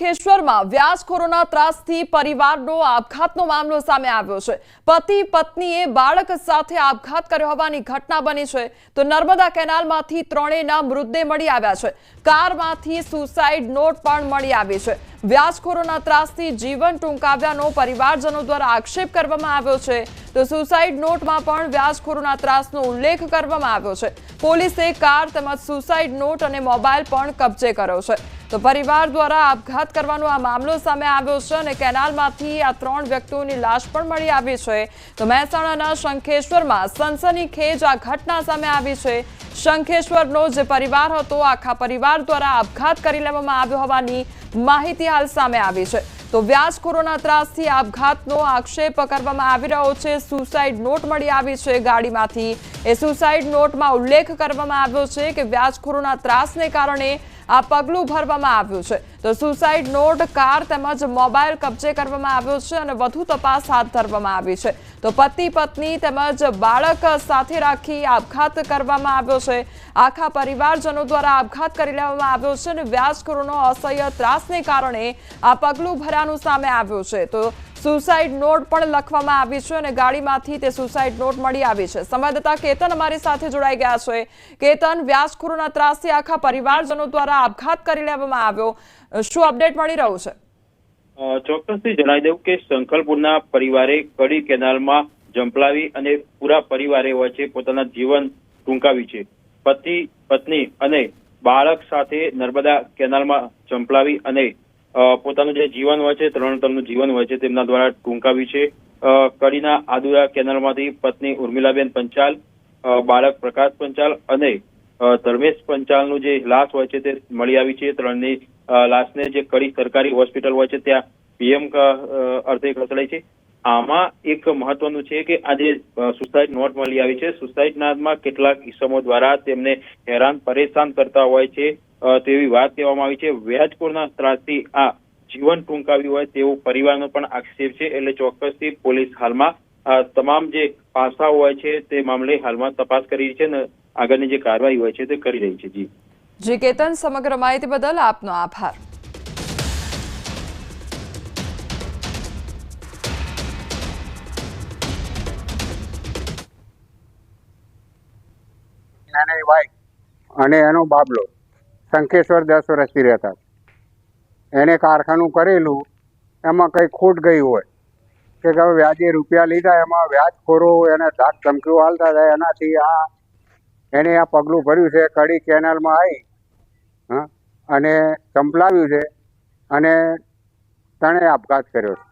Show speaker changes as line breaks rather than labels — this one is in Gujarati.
શંખેશ્વરમાં વ્યાજખોરોના ત્રાસથી પરિવારનો આપઘાતનો મામલો સામે આવ્યો છે. પતિ, પત્નીએ બાળક સાથે આપઘાત કર્યો હોવાની ઘટના બની છે. તો નર્મદા કેનાલમાંથી ત્રણેયના મૃતદેહ મળી આવ્યા છે. કારમાંથી સુસાઇડ નોટ પણ મળી આવી છે. વ્યાજખોરોના ત્રાસથી જીવન ટૂંકાવ્યાનો પરિવારજનો દ્વારા આક્ષેપ કરવામાં આવ્યો છે. તો સુસાઇડ નોટમાં પણ વ્યાજખોરોના ત્રાસનો ઉલ્લેખ કરવામાં આવ્યો છે. પોલીસે કાર તેમજ સુસાઇડ નોટ અને મોબાઈલ પણ કબજે કર્યો છે. તો પરિવાર દ્વારા આપઘાત કરવાનો આ મામલો સામે આવ્યો છે અને કેનાલમાંથી આ ત્રણ વ્યક્તિઓની લાશ પણ મળી આવી છે. તો મહેસાણાના શંખેશ્વરમાં સનસનીખેજ આ ઘટના સામે આવી છે. શંખેશ્વરનો જે પરિવાર હતો, આખા પરિવાર દ્વારા આપઘાત કરી લેવામાં આવ્યો હોવાની માહિતી હાલ સામે આવી છે. તો વ્યાજખોરોના ત્રાસથી આપઘાતનો આક્ષેપ કરવામાં આવી રહ્યો છે. સુસાઇડ નોટ મળી આવી છે ગાડીમાંથી. એ સુસાઇડ નોટમાં ઉલ્લેખ કરવામાં આવ્યો છે કે વ્યાજખોરોના ત્રાસને કારણે આ પગલું ભરવામાં આવ્યું છે. તો સુસાઇડ નોટ, કાર તેમજ મોબાઈલ કબજે કરવામાં આવ્યો છે અને વધુ તપાસ હાથ ધરવામાં આવી છે. તો પતિ, પત્ની તેમજ બાળક સાથે રાખી આપઘાત કરવામાં આવ્યો છે. આખા પરિવારજનો દ્વારા આપઘાત કરી લેવામાં આવ્યો છે અને વ્યાજખોરોનો અસહ્ય ત્રાસને કારણે આ પગલું ભરાનું સામે આવ્યું છે. તો સુસાઇડ નોટ પણ લખવામાં આવી છે અને ગાડીમાંથી તે સુસાઇડ નોટ મળી આવી છે. સંવાદદાતા કેતન અમારી સાથે જોડાઈ ગયા છે. કેતન વ્યાસખોરોના ત્રાસથી આખા પરિવારજનો દ્વારા આપઘાત કરી લેવામાં આવ્યો. શું અપડેટ મળી રહ્યું છે?
ચોક્કસથી જણાવી દઉં કે સંખલપુરના પરિવારે કડી કેનાલમાં જંપલાવી અને પૂરા પરિવારે વચ્ચે પોતાના જીવન ટૂંકાવ્યું છે. પતિ, પત્ની અને બાળક સાથે નર્મદા કેનાલમાં જંપલાવી અને પોતાનું જે જીવન હોય છે તરણતરનું જીવન હોય છે, તેમના દ્વારા ટૂંકાવી છે. કડીના આદુરા કેનાલમાંથી પત્ની ઉર્મિલાબેન પંચાલ બાળક પ્રકાશ પંચાલ અને ધર્મેશ પંચાલનું જે લાશ હોય છે તે મળી આવી છે. ત્રણની લાશને જે કડી સરકારી હોસ્પિટલ હોય છે, ત્યાં પીએમ અર્થે ખસેડાઈ છે. આમાં એક મહત્વનું છે કે આ જે સુસાઇડ નોટ મળી આવી છે. સુસાઇડ નાદમાં કેટલાક ઇસમો દ્વારા તેમને હેરાન, પરેશાન કરતા હોય છે. તેવી વાત કહેવામાં આવી છે. વ્યાજખોરના ત્રાસથી આ જીવન ટૂંકાવ્યું હોય તેવું પરિવારનો પણ આક્ષેપ છે. એટલે ચોક્કસથી પોલીસ હાલમાં તમામ જે પાસાઓ હોય છે તે મામલે હાલમાં તપાસ કરી રહી છે અને આગળની જે કાર્યવાહી હોય છે તે કરી રહી છે. જી.
જી કેતન સમગ્ર માહિતી બદલ આપનો આભાર.
અને એનો બાબલો. શંખેશ્વર દસ વર્ષથી રહેતા એને કારખાનું કરેલું, એમાં કંઈ ખોટ ગઈ હોય કે હવે વ્યાજે રૂપિયા લીધા, એમાં વ્યાજખોરો એને ધાક ધમકીઓ હાલતા હતા, એનાથી આ એને આ પગલું ભર્યું છે, કડી કેનાલમાં આવી હા, અને ચંપલાવ્યું છે, અને તણે આપઘાત કર્યો છે.